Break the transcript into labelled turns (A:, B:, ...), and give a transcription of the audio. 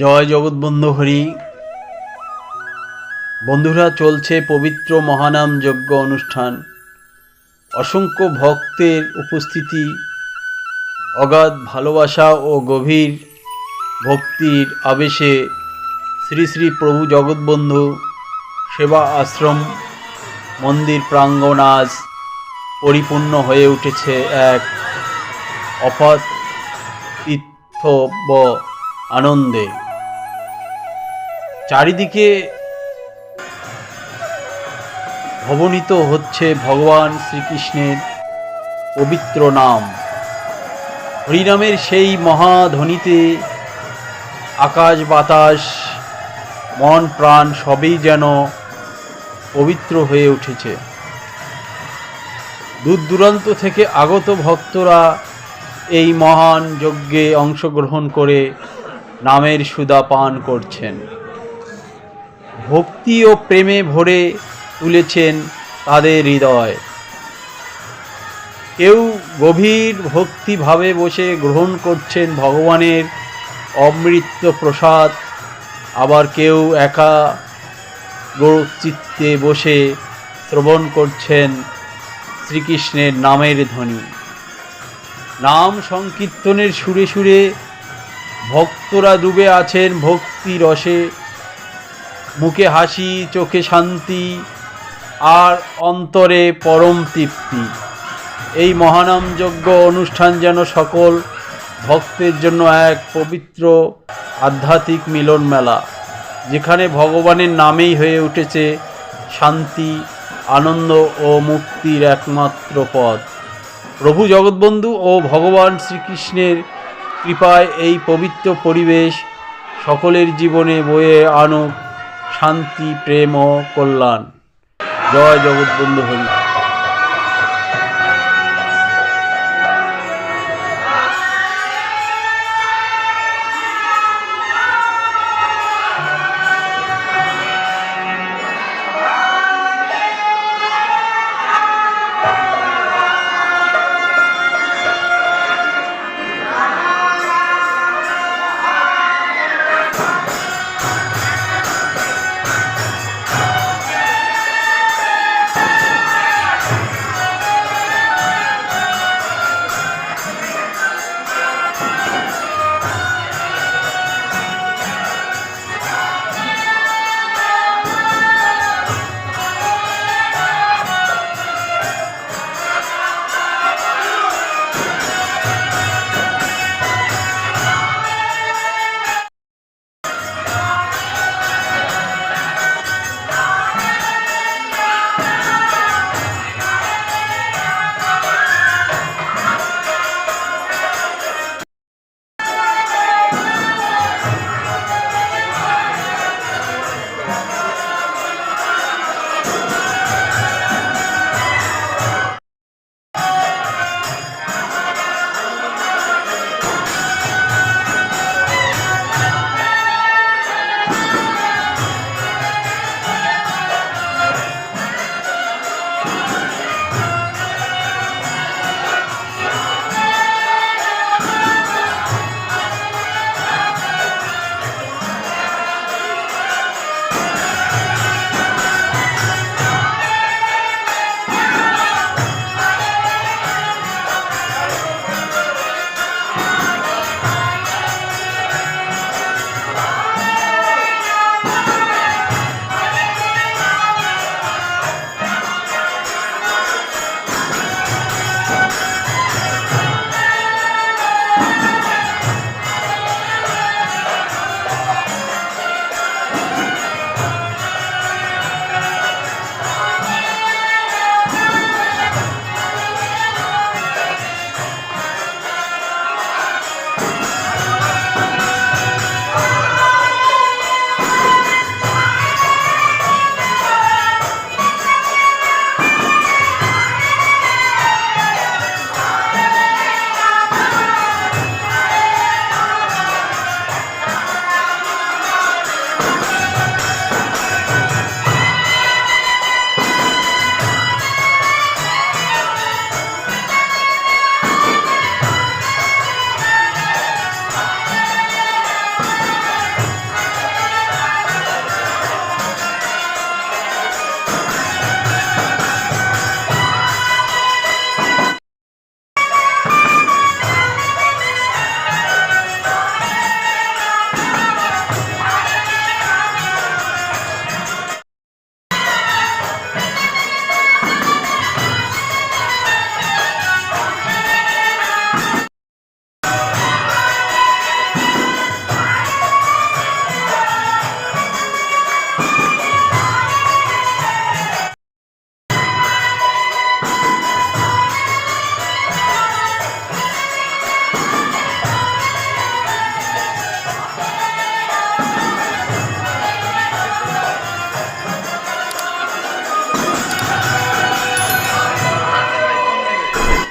A: জয় জগৎবন্ধু হরি। বন্ধুরা, চলছে পবিত্র মহানাম যজ্ঞ অনুষ্ঠান। অসংখ্য ভক্তের উপস্থিতি, অগাধ ভালোবাসা ও গভীর ভক্তির আবেশে শ্রী শ্রী প্রভু জগৎবন্ধু সেবা আশ্রম মন্দির প্রাঙ্গণ আজ পরিপূর্ণ হয়ে উঠেছে এক অপাতিথ্যব আনন্দে। চারিদিকে ভবনিত হচ্ছে ভগবান শ্রীকৃষ্ণের পবিত্র নাম। হরিনামের সেই মহাধ্বনিতে আকাশ বাতাস, মন প্রাণ সবই যেন পবিত্র হয়ে উঠেছে। দূর দূরান্ত থেকে আগত ভক্তরা এই মহান যজ্ঞে অংশগ্রহণ করে নামের সুদা পান করছেন। ভক্তি ও প্রেমে ভরে তুলেছেন তাদের হৃদয়। কেউ গভীর ভক্তিভাবে বসে গ্রহণ করছেন ভগবানের অমৃত প্রসাদ, আবার কেউ একা চিত্তে বসে শ্রবণ করছেন শ্রীকৃষ্ণের নামের ধ্বনি। নাম সংকীর্তনের সুরে সুরে ভক্তরা ডুবে আছেন ভক্তি রসে মুখে হাসি, চোখে শান্তি আর অন্তরে পরম তৃপ্তি। এই মহানাম যজ্ঞ অনুষ্ঠান যেন সকল ভক্তের জন্য এক পবিত্র আধ্যাত্মিক মিলন মেলা, যেখানে ভগবানের নামেই হয়ে উঠেছে শান্তি, আনন্দ ও মুক্তির একমাত্র পথ। প্রভু জগৎবন্ধু ও ভগবান শ্রীকৃষ্ণের কৃপায় এই পবিত্র পরিবেশ সকলের জীবনে বয়ে আনুক। শান্তি প্রেম ও কল্যাণ। জয় জগৎবন্ধু হরি।